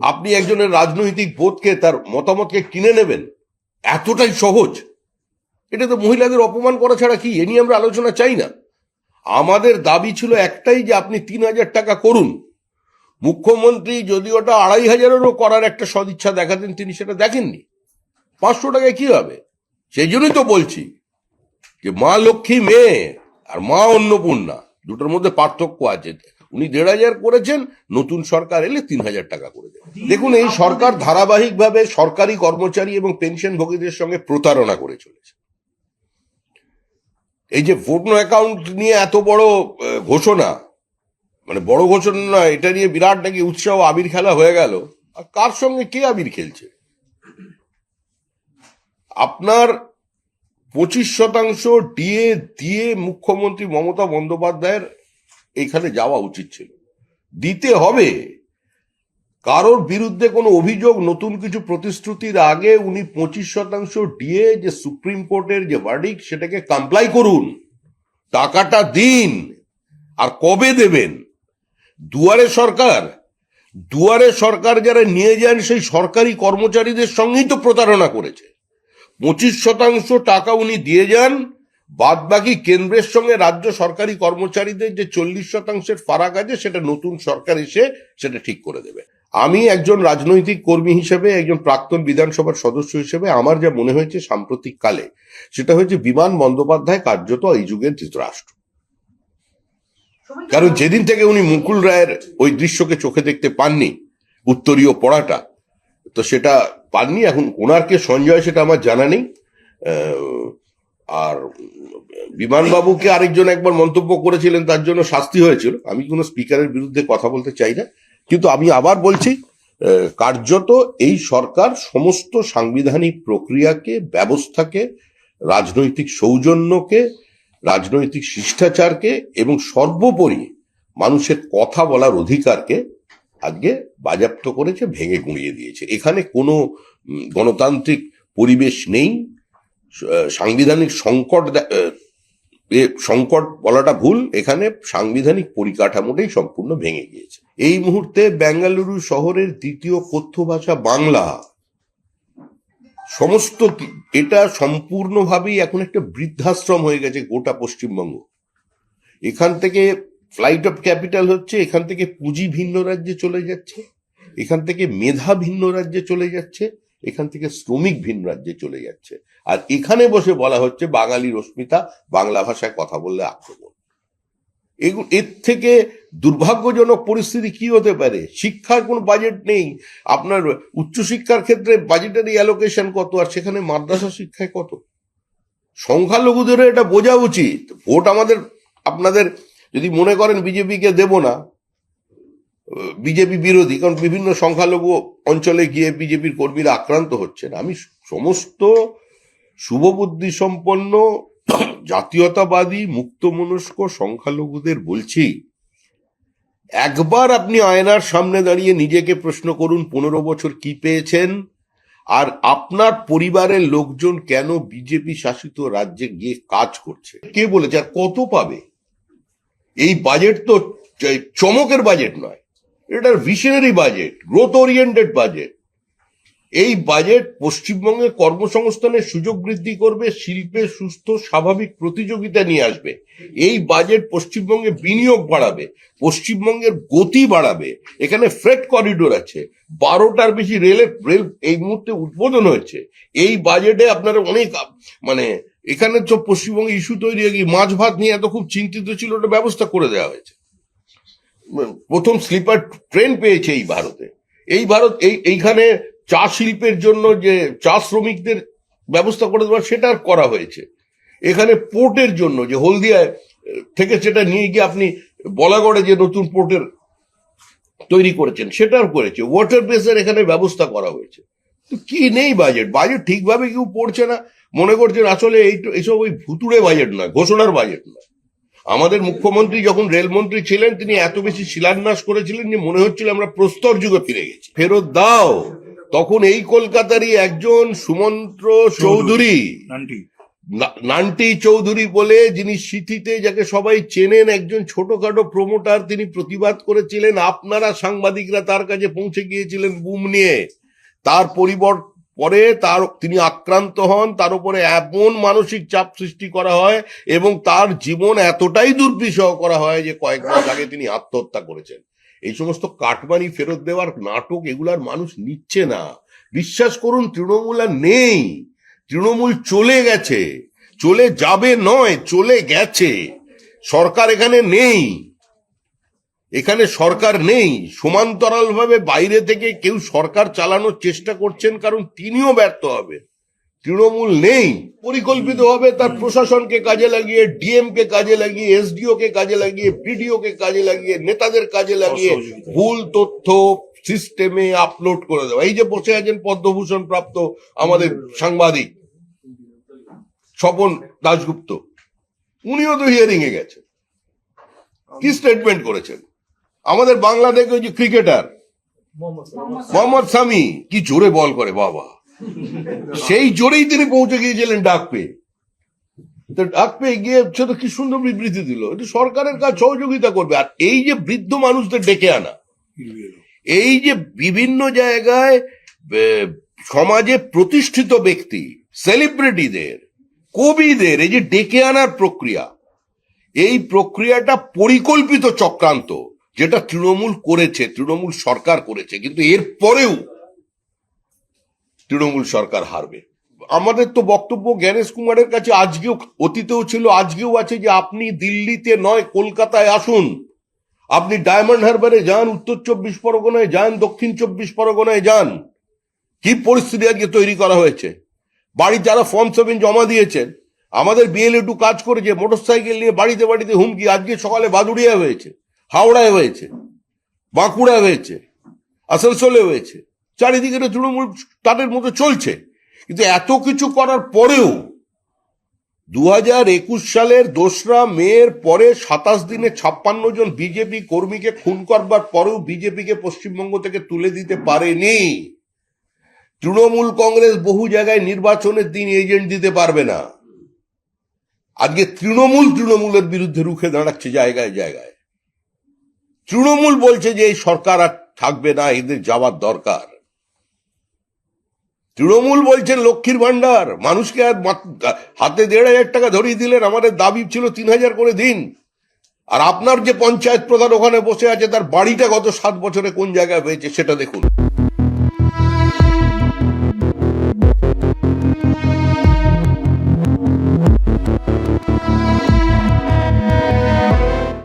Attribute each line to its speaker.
Speaker 1: আপনি একজনের রাজনৈতিক বোধকে তার মতামতকে কিনে নেবেন, এতটাই সহজ। এটা তো মহিলাদের অপমান করা ছাড়া কি? এ নিয়ে আমরা আলোচনা চাই না। আমাদের দাবি ছিল একটাই যে আপনি তিন হাজার টাকা করুন। মুখ্যমন্ত্রী যদি ওটা আড়াই হাজারেরও করার একটা সদিচ্ছা দেখাতেন, তিনি সেটা দেখেননি। পাঁচশো টাকায় কি হবে? সেই জন্যই তো বলছি যে মা লক্ষ্মী মেয়ে আর মা অন্নপূর্ণা, দুটোর মধ্যে পার্থক্য আছে। উনি দেড় হাজার করেছেন নতুন সরকার এলে তিন হাজার টাকা করে দেবে দেখুন এই সরকার ধারাবাহিকভাবে সরকারি কর্মচারী এবং পেনশনভোগীদের সঙ্গে প্রতারণা করে চলেছে। এই যে ভোট অ্যাকাউন্ট নিয়ে এত বড় ঘোষণা মানে বড় ঘোষণা নয় এটা নিয়ে বিরাট নাকি উৎসাহ আবির খেলা হয়ে গেল। আর কার সঙ্গে কে আবির খেলছে? আপনার পঁচিশ শতাংশ ডিএ দিয়ে মুখ্যমন্ত্রী মমতা বন্দ্যোপাধ্যায়ের এখানে যাওয়া উচিত ছিল। দিতে হবে। কারোর বিরুদ্ধে কোনো অভিযোগ, নতুন কিছু প্রতিশ্রুতির আগে উনি পঁচিশ শতাংশ ডিএ যে সুপ্রিম কোর্টের যে ভার্ডিক সেটাকে কমপ্লাই করুন। টাকাটা দিন। আর কবে দেবেন? দুয়ারে সরকার। দুয়ারে সরকার যারা নিয়ে যান, সেই সরকারি কর্মচারীদের সঙ্গেই তো প্রতারণা করেছে। পঁচিশ শতাংশ টাকা উনি দিয়ে যান বাদ বাকি কেন্দ্রের সঙ্গে রাজ্য সরকারি কর্মচারীদের যে চল্লিশ শতাংশের ফারাক আছে, সেটা নতুন সরকার এসে সেটা ঠিক করে দেবে। আমি একজন রাজনৈতিক কর্মী হিসেবে, একজন প্রাক্তন বিধানসভার সদস্য হিসেবে, আমার যা মনে হয়েছে সাম্প্রতিক কালে, সেটা হয়েছে বিমান বন্দ্যোপাধ্যায় কার্যত এই যুগের ধৃতরাষ্ট্র। কারণ যেদিন থেকে উনি মুকুল রায়ের ওই দৃশ্যকে চোখে দেখতে পাননি, উত্তরীয় পড়াটা, তো সেটা পাননি, এখন ওনার কে সঞ্জয়, সেটা আমার জানা নেই। আর বিমানবাবুকে আরেকজন একবার মন্তব্য করেছিলেন, তার জন্য শাস্তি হয়েছিল। আমি কোনো স্পিকারের বিরুদ্ধে কথা বলতে চাই না। কিন্তু আমি আবার বলছি কার্যত এই সরকার সমস্ত সাংবিধানিক প্রক্রিয়াকে, ব্যবস্থাকে, রাজনৈতিক সৌজন্যকে, রাজনৈতিক শিষ্টাচারকে এবং সর্বোপরি মানুষের কথা বলার অধিকারকে আজকে বাজেয়াপ্ত করেছে, ভেঙে গুঁড়িয়ে দিয়েছে। এখানে কোনো গণতান্ত্রিক পরিবেশ নেই। সাংবিধানিক সংকট সংকট বলাটা ভুল। এখানে সাংবিধানিক পরিকাঠামোটাই সম্পূর্ণ ভেঙে গিয়েছে। এই মুহূর্তে বেঙ্গালুরু শহরের দ্বিতীয় কথ্য ভাষা বাংলা। সমস্ত এটা সম্পূর্ণভাবেই এখন একটা বৃদ্ধাশ্রম হয়ে গেছে গোটা পশ্চিমবঙ্গ। এখান থেকে ফ্লাইট অফ ক্যাপিটাল হচ্ছে, এখান থেকে পুঁজি ভিন্ন রাজ্যে চলে যাচ্ছে, এখান থেকে মেধা ভিন্ন রাজ্যে চলে যাচ্ছে, এখান থেকে শ্রমিক ভিন্ন রাজ্যে চলে যাচ্ছে। আর এখানে বসে বলা হচ্ছে বাঙালি রশ্মিতা বাংলা ভাষায় কথা বললে আক্রমণ। এর থেকে দুর্ভাগ্যজনক পরিস্থিতি কি হতে পারে? শিক্ষার কোনো বাজেট নেই। আপনার উচ্চশিক্ষার ক্ষেত্রে বাজেটারি অ্যালোকেশন কত আর সেখানে মাদ্রাসা শিক্ষায় কত? সংখ্যালঘুদের এটা বোঝা উচিত। ভোট আমাদের, আপনাদের যদি মনে করেন বিজেপিকে দেব না, বিজেপি বিরোধী, কারণ বিভিন্ন সংখ্যালঘু অঞ্চলে গিয়ে বিজেপির কর্মীরা আক্রান্ত হচ্ছেন। আমি সমস্ত শুভবুদ্ধি সম্পন্ন জাতীয়তাবাদী মুক্তমনস্ক সংখ্যালঘুদের বলছি, একবার আপনি আয়নার সামনে দাঁড়িয়ে নিজেকে প্রশ্ন করুন, পনেরো বছর কি পেয়েছেন? আর আপনার পরিবারের লোকজন কেন বিজেপি শাসিত রাজ্যে গিয়ে কাজ করছে? কে বলেছে আর কত পাবে? এই বাজেট তো চমকের বাজেট নয়। এটার visionary budget growth oriented budget. এই বাজেট পশ্চিমবঙ্গে কর্মসংস্থানের সুযোগ বৃদ্ধি করবে, শিল্পে সুস্থ, স্বাভাবিক প্রতিযোগিতা নিয়ে আসবে। এই বাজেট পশ্চিমবঙ্গে বিনিয়োগ বাড়াবে, পশ্চিমবঙ্গের গতি বাড়াবে। এখানে ফ্রেট করিডোর আছে, বারোটার বেশি রেলের রেল এই মুহূর্তে উদ্বোধন হয়েছে। এই বাজেটে আপনারা অনেক মানে এখানে তো পশ্চিমবঙ্গে ইস্যু তৈরি হয়ে গিয়ে মাছ ভাত নিয়ে এত খুব চিন্তিত ছিল, ওটা ব্যবস্থা করে দেওয়া হয়েছে। প্রথম স্লিপার ট্রেন পেয়েছে এই ভারতে। এই ভারত, এই, এইখানে চা শিল্পের জন্য যে চা শ্রমিকদের ব্যবস্থা করে দেওয়া, সেটা করা হয়েছে। এখানে পোর্টের জন্য যে হলদিয়ায়, থেকে সেটা নিয়ে গিয়ে আপনি বলাগড়ে যে নতুন পোর্টের তৈরি করেছেন সেটার করেছে। ওয়াটার বেসের এখানে ব্যবস্থা করা হয়েছে। তো কি নেই বাজেট? বাজেট ঠিকভাবে কেউ পড়ছে না। মনে করছেন আসলে এই এইসব ওই ভুতুড়ে বাজেট নয় ঘোষণার বাজেট নয় আমাদের মুখ্যমন্ত্রী যখন রেলমন্ত্রী ছিলেন, তিনি এত বেশি শিলান্যাস করেছিলেন যে মনে হচ্ছিল আমরা প্রস্তর যুগে ফিরে গেছি। ফেরত দাও! তখন এই কলকাতারই একজন সুমন্ত্র চৌধুরী।
Speaker 2: নান্টি।
Speaker 1: চৌধুরী বলে যিনি সিথিতে যাকে সবাই চেনেন একজন ছোটখাটো প্রমোটার তিনি প্রতিবাদ করেছিলেন আপনারা সাংবাদিকরা তার কাছে পৌঁছে গিয়েছিলেন বুম নিয়ে। তার পরিবর পরে তার, তিনি আক্রান্ত হন, তার উপরে এমন মানসিক চাপ সৃষ্টি করা হয় এবং তার জীবন এতটাই দুর্বিষহ করা হয় যে কয়েক মাস আগে তিনি আত্মহত্যা করেছেন। এই সমস্ত কাটমানি ফেরত দেওয়ার নাটক এগুলার মানুষ নিচ্ছে না। বিশ্বাস করুন, তৃণমূল আর নেই। তৃণমূল চলে গেছে। চলে যাবে নয়, চলে গেছে। সরকার এখানে নেই। এখানে সরকার নেই। সমান্তরালভাবে বাইরে থেকে কেউ সরকার চালানোর চেষ্টা করছেন কারণ তিনিও ব্যর্থ হবে। তৃণমূল নেই। পরিকল্পিতভাবে তার প্রশাসনকে কাজে লাগিয়ে ডিএম কে কাজে লাগিয়ে এসডিও কে কাজে লাগিয়ে বিডিও কে কাজে লাগিয়ে নেতাদের কাজে লাগিয়ে ভুল তথ্য সিস্টেমে আপলোড করে দেওয়া। এই যে বসে আছেন পদ্মভূষণ প্রাপ্ত আমাদের সাংবাদিক স্বপন দাশগুপ্ত উনিও তো হিয়ারিং এ গেছেন। কি স্টেটমেন্ট করেছেন? আমাদের বাংলাদেশ ওই যে ক্রিকেটার মোহাম্মদ সামি। কি জোরে বল করে বাবা। সেই জোরেই তিনি পৌঁছে গিয়েছিলেন ডাক পেয়ে তো ডাক পেয়ে গিয়ে সে তো কি সুন্দর বিবৃতি দিল। এটা সরকারের কাজ সহযোগিতা করবে। আর এই যে বৃদ্ধ মানুষদের ডেকে আনা এই যে বিভিন্ন জায়গায় সমাজে প্রতিষ্ঠিত ব্যক্তি সেলিব্রিটিদের কবিদের এই যে ডেকে আনার প্রক্রিয়া এই প্রক্রিয়াটা পরিকল্পিত চক্রান্ত। যেটা তৃণমূল করেছে, তৃণমূল সরকার করেছে, কিন্তু এর পরেও তৃণমূল সরকার হারবে। আমাদের তো বক্তব্য জ্ঞানেশ কুমারের কাছে আজকেও, অতীতেও ছিল, আজকেও আছে যে আপনি দিল্লিতে নয়, কলকাতায় আসুন। আপনি ডায়মন্ড হারবারে যান, উত্তর চব্বিশ পরগনায় যান, দক্ষিণ চব্বিশ পরগনায় যান। কি পরিস্থিতি আজকে তৈরি করা হয়েছে? বাড়ি যারা ফর্ম সেভেন জমা দিয়েছেন, আমাদের বিএলএ টু কাজ করেছে, মোটরসাইকেল নিয়ে বাড়িতে বাড়িতে হুমকি, আজকে সকালে বাদুড়িয়া হয়েছে। হাওড়ায় হয়েছে, বাঁকুড়ায় হয়েছে, আসানসোলে হয়েছে, চারিদিকে তৃণমূল তাদের মতো চলছে। কিন্তু এত কিছু করার পরেও দু হাজার একুশ সালের দোসরা মেয়ের পরে সাতাশ দিনে ছাপ্পান্ন জন বিজেপি কর্মীকে খুন করবার পরেও বিজেপিকে পশ্চিমবঙ্গ থেকে তুলে দিতে পারেনি। তৃণমূল কংগ্রেস বহু জায়গায় নির্বাচনের দিন এজেন্ট দিতে পারবে না। আজকে তৃণমূল তৃণমূলের বিরুদ্ধে রুখে দাঁড়াচ্ছে জায়গায় জায়গায়। তৃণমূল বলছে যে এই সরকার আর থাকবে না, এদের যাওয়ার দরকার। তৃণমূল বলছেন লক্ষ্মীর ভান্ডার মানুষকে আর হাতে দেড় হাজার টাকা ধরিয়ে দিলেন, আমাদের দাবি ছিল তিন হাজার করে দিন। আর আপনার যে পঞ্চায়েত প্রধান ওখানে বসে আছে, তার বাড়িটা গত সাত বছরে কোন জায়গায় হয়েছে সেটা দেখুন।